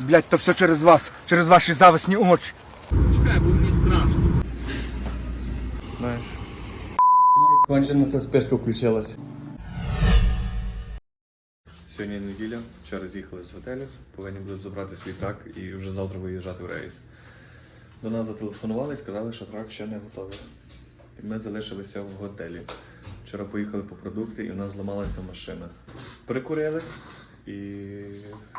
Блять, то все через вас, через ваші зависні очі. Чекай, бо мені страшно. Знаєш. Кончено ця спешка включилась. Сьогодні неділя, вчора з'їхали з готелю, повинні були забрати свій трак і вже завтра виїжджати в рейс. До нас зателефонували і сказали, що трак ще не готовий. І ми залишилися в готелі. Вчора поїхали по продукти і у нас зламалася машина. Прикурили і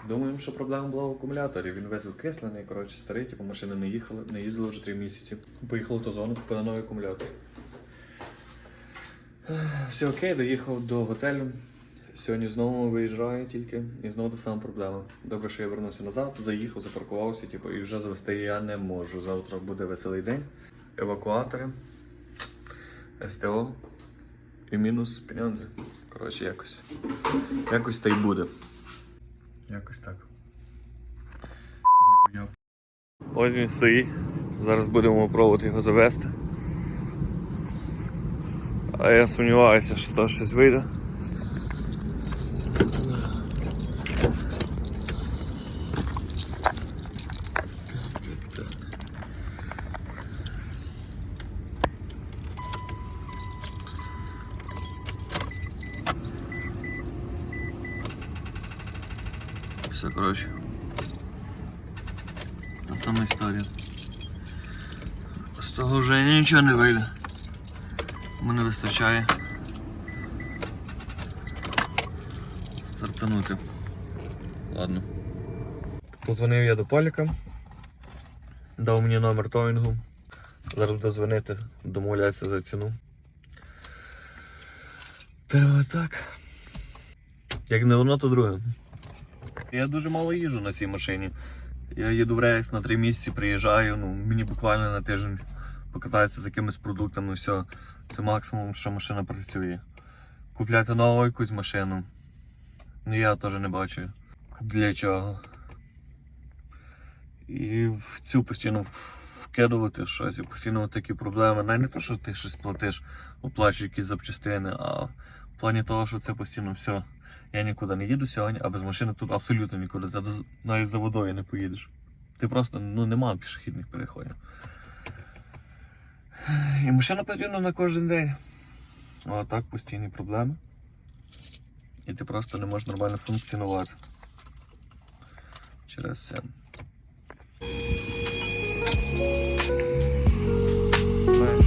думаємо, що проблема була в акумуляторі. Він весь викислений, коротше, старий, типу машина не їхала, не їздила вже три місяці. Поїхали в ту зону, купили новий акумулятор. Все окей, доїхав до готелю. Сьогодні знову виїжджаю тільки, і знову та сама проблема. Добре, що я вернувся назад, заїхав, запаркувався, типу, і вже завести я не можу. Завтра буде веселий день. Евакуатори, СТО і мінус пеньонзи. Коротше, якось. Якось та й буде. Якось так. Ось він стоїть. Зараз будемо пробувати його завести. А я сумніваюся, що того щось вийде. Все, коротше. Та сама історія. З того вже нічого не вийде. Мене вистачає. Стартанути. Ладно. Подзвонив я до Поліка. Дав мені номер товінгу. Зараз буду дзвонити, домовлятися за ціну. Та отак. Як не воно, то друге. Я дуже мало їжу на цій машині. Я їду в рейс на три місяці, приїжджаю, ну, мені буквально на тиждень покататися з якимись продуктами, все. Це максимум, що машина працює. Купляти нову якусь машину. Ну я теж не бачу. Для чого. І в цю постійно вкидувати щось, і постійно такі проблеми. Навіть не то, що ти щось платиш, оплачуєш якісь запчастини, а в плані того, що це постійно все. Я нікуди не їду сьогодні, а без машини тут абсолютно нікуди. Ти навіть за водою не поїдеш. Ти просто ну, немає пішохідних переходів. І машина потрібна на кожен день. А так постійні проблеми. І ти просто не можеш нормально функціонувати. Через це. Знаєш,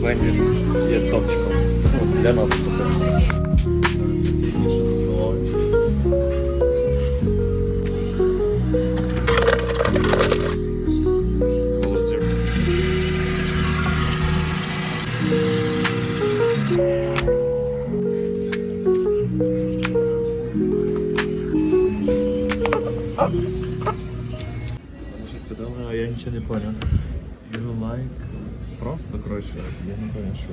Węgiel jest topczką. Dla nas jest нічого не понял. You like... Просто, коротше, я не понял, що.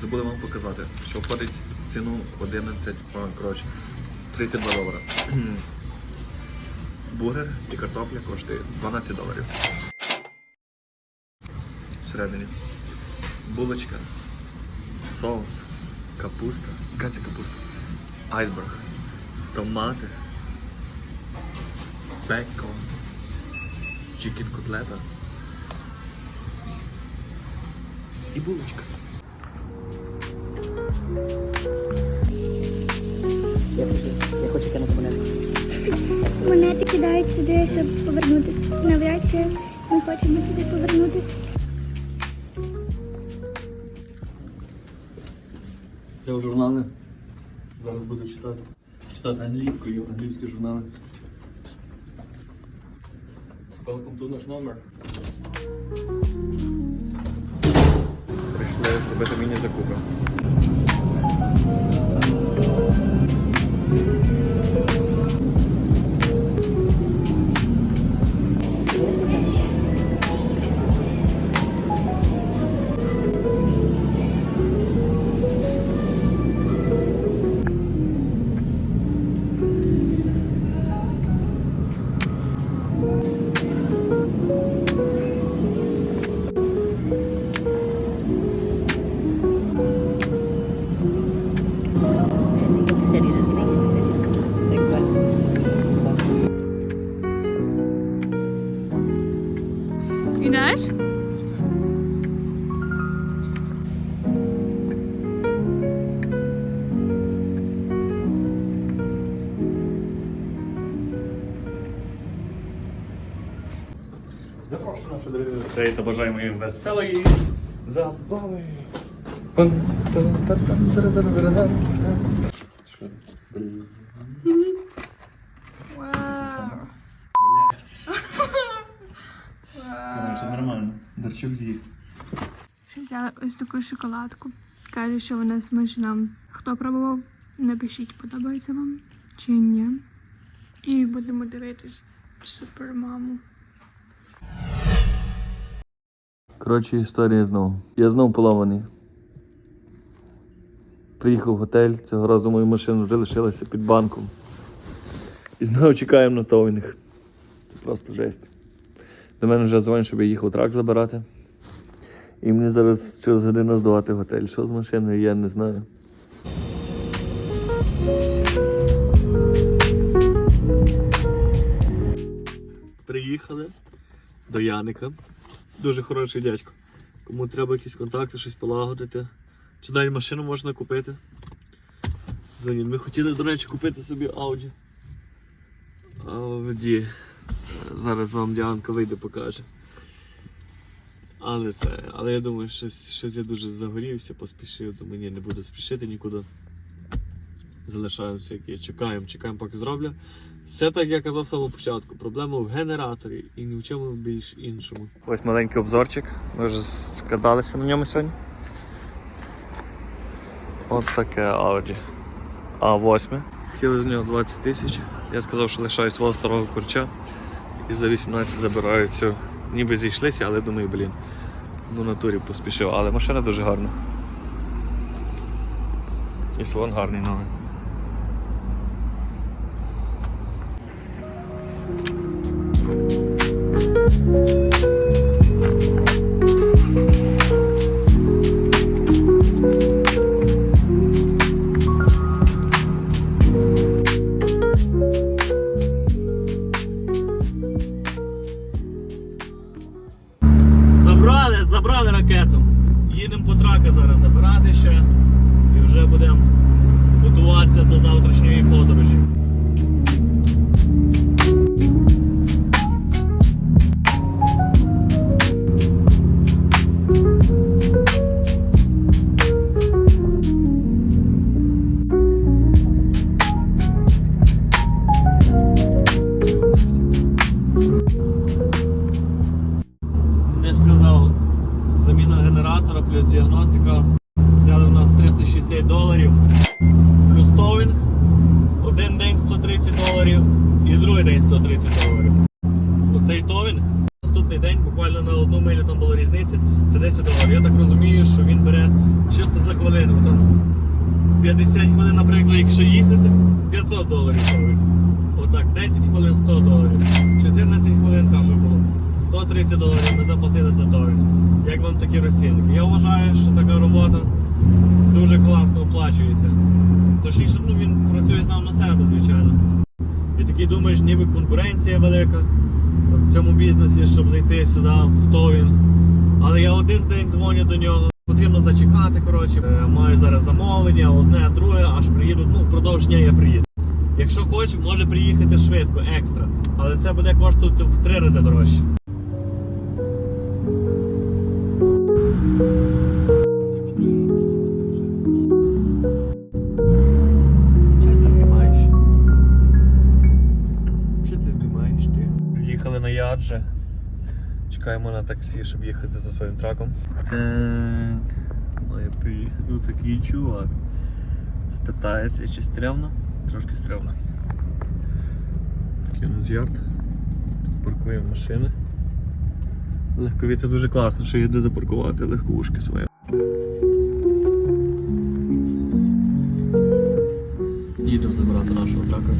Забули вам показати, що входить ціну 11, коротше, 32 долара. Бургер і картопля коштує 12 доларів. Всередині. Булочка, соус, капуста, це капуста, айсберг, томати, бекон, чикен котлета і булочка. Я хочу, я хочу кинути монетку. Монети кидають сюди, щоб повернутися. Навряд чи ми хочемо сюди повернутися. Це в журнали. Зараз буду читати. читати англійською, англійські журнали. Welcome to наш номер. Прийшли зробити міні-закупи. Гостей та бажаємо їм веселої забави. Що? Блін. Коротше, нормально. Дарчук з'їсть. Ще взяла ось таку шоколадку. Каже, що вона смачна. Хто пробував, напишіть, подобається вам чи ні. І будемо дивитись супермаму. Коротше, історія знову. Я знов поламаний. Приїхав в готель, цього разу мою машину вже лишилася під банком. І знову чекаємо на товінг. Це просто жесть. До мене вже дзвонять, щоб я їхав трак забирати. І мені зараз через годину здавати готель. Що з машиною, я не знаю. Приїхали до Яника. Дуже хороший дядько. Кому треба якісь контакти, щось полагодити. Чи навіть машину можна купити. Дзвоніть. Ми хотіли, до речі, купити собі Audi. Audi. Зараз вам Діанка вийде покаже. Але це, але я думаю, щось, щось я дуже загорівся, поспішив, думаю, ні, не буду спішити нікуди. Залишаємося, як є. чекаємо, чекаємо, поки зроблю. Все так я казав самого початку. Проблема в генераторі і ні в чому більш іншому. Ось маленький обзорчик. Ми вже скаталися на ньому сьогодні. От таке Audi. А8. Хотіли з нього 20 тисяч. Я сказав, що лишаю свого старого курча. І за 18 забираю цю. Ніби зійшлися, але думаю, блін. Ну натурі поспішив. Але машина дуже гарна. І салон гарний новий. Забрали, забрали ракету. Їдемо по трака зараз забирати. І вже будемо готуватися до завтрашньої подорожі. 360 доларів. Плюс товінг. Один день 130 доларів і другий день 130 доларів. Оцей товінг. Наступний день, буквально на одну милю там була різниця, це 10 доларів. Я так розумію, що він бере чисто за хвилину. Там 50 хвилин, наприклад, якщо їхати, 500 доларів товінг. Отак, 10 хвилин 100 доларів. 14 хвилин, кажу, було. 130 доларів ми заплатили за товінг. Як вам такі розцінки? Я вважаю, що така робота дуже класно оплачується. Точніше, ну він працює сам на себе, звичайно. І такий думаєш, ніби конкуренція велика в цьому бізнесі, щоб зайти сюди в товінг. Але я один день дзвоню до нього. Потрібно зачекати, коротше. Е, Маю зараз замовлення, одне, друге, аж приїду. Ну, впродовж дня я приїду. Якщо хоче, може приїхати швидко, екстра. Але це буде коштувати в три рази дорожче. На Чекаємо на таксі, щоб їхати за своїм траком. Так. Має приїхати тут такий чувак. Спитається, чи стрьомно? Трошки стрьомно. Такий у нас ярд. Тут паркуємо машини. Легкові це дуже класно, що є де запаркувати легковушки свої. Їдемо забирати нашого трака.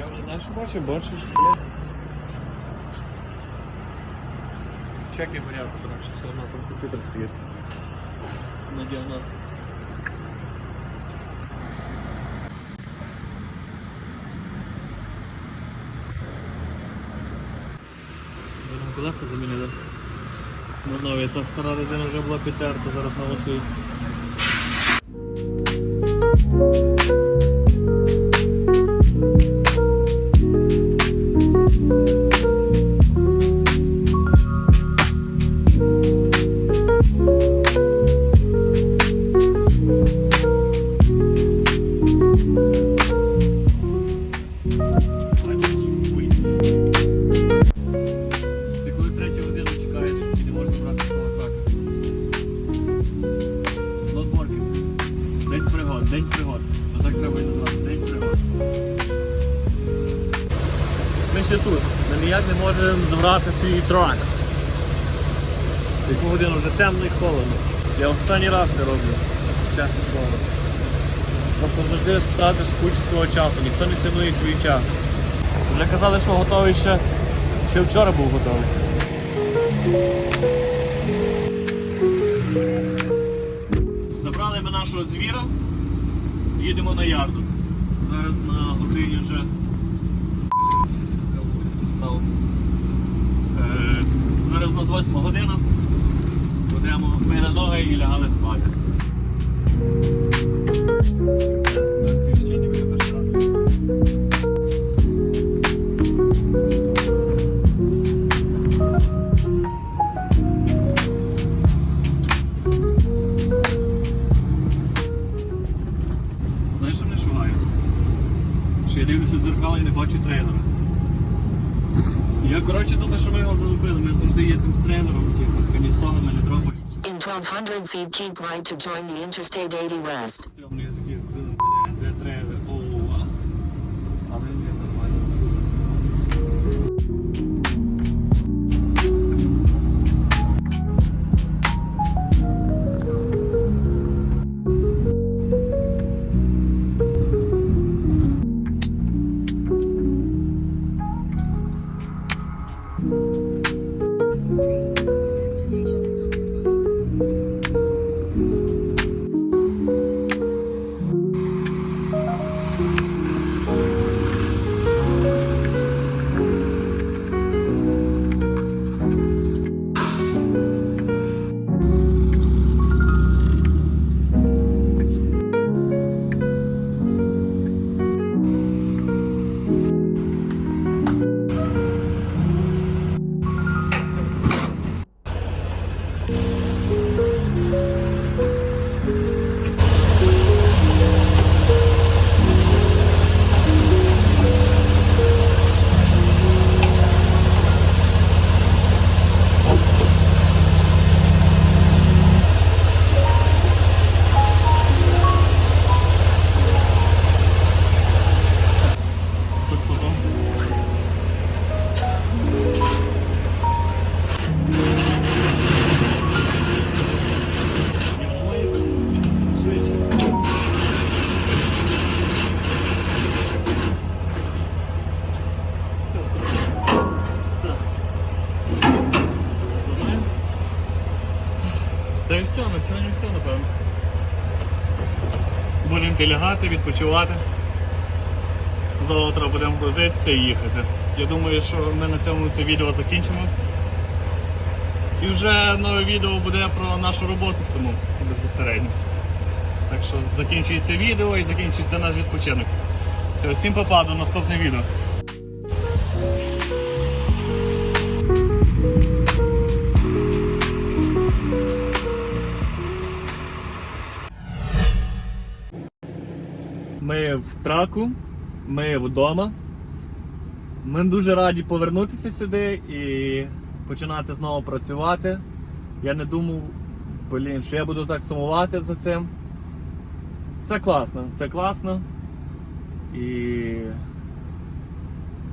Я вже знаю, що бачив, бачиш, блядь. Чеки порядку, коротше, все одно там комп'ютер стоїть. На діагностиці. Будемо колеса замінили. Нові, та стара резина вже була підтерта, зараз нова стоїть. Ще тут. Ми ніяк не можемо забрати свій трак. Яку годину вже темно і холодно. Я останній раз це роблю. Чесне слово. Просто завжди тратиш кучу свого часу, ніхто не цінує твій час. Вже казали, що готовий ще, ще вчора був готовий. Забрали ми нашого звіра, їдемо на ярду. Зараз на годині вже став. Е, зараз у нас 8 година. Будемо ми ноги і лягали спати. Знаєш, що мене шугає? Що я дивлюся в дзеркало і не бачу трейлера. Я коротше думаю, що ми його залюбили. Ми завжди їздимо з тренером, типу, того мене дропають. In 1200 feet, keep right to join the Interstate 80 West. Будемо лягати, відпочивати. Завтра будемо грузитися і їхати. Я думаю, що ми на цьому це відео закінчимо. І вже нове відео буде про нашу роботу саму безпосередньо. Так що закінчується відео і закінчується наш відпочинок. Все, всім попа, до наступне відео. Траку, ми вдома. Ми дуже раді повернутися сюди і починати знову працювати. Я не думав, блін, що я буду так сумувати за цим. Це класно, це класно. І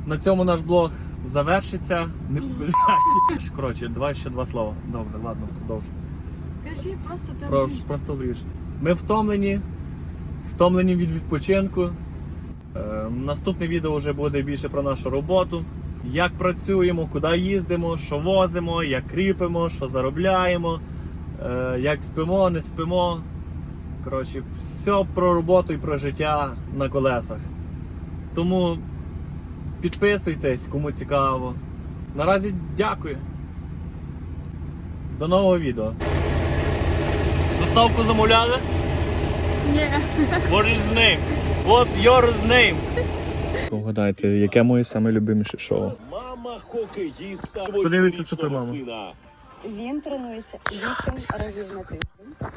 на цьому наш блог завершиться. Не блядь. Коротше, давай ще два слова. Добре, ладно, продовжуй. Кажи просто тебе. Просто обріж. Ми втомлені, втомлені від відпочинку. Е, наступне відео вже буде більше про нашу роботу. Як працюємо, куди їздимо, що возимо, як кріпимо, що заробляємо, е, як спимо, не спимо. Коротше, все про роботу і про життя на колесах. Тому підписуйтесь, кому цікаво. Наразі дякую. До нового відео. Доставку замовляли? Ні. What is his name? What your name? Погадайте, яке моє саме любиміше шоу? Мама хокеїста. Хто дивиться супермаму? Він тренується 8 разів на тиждень.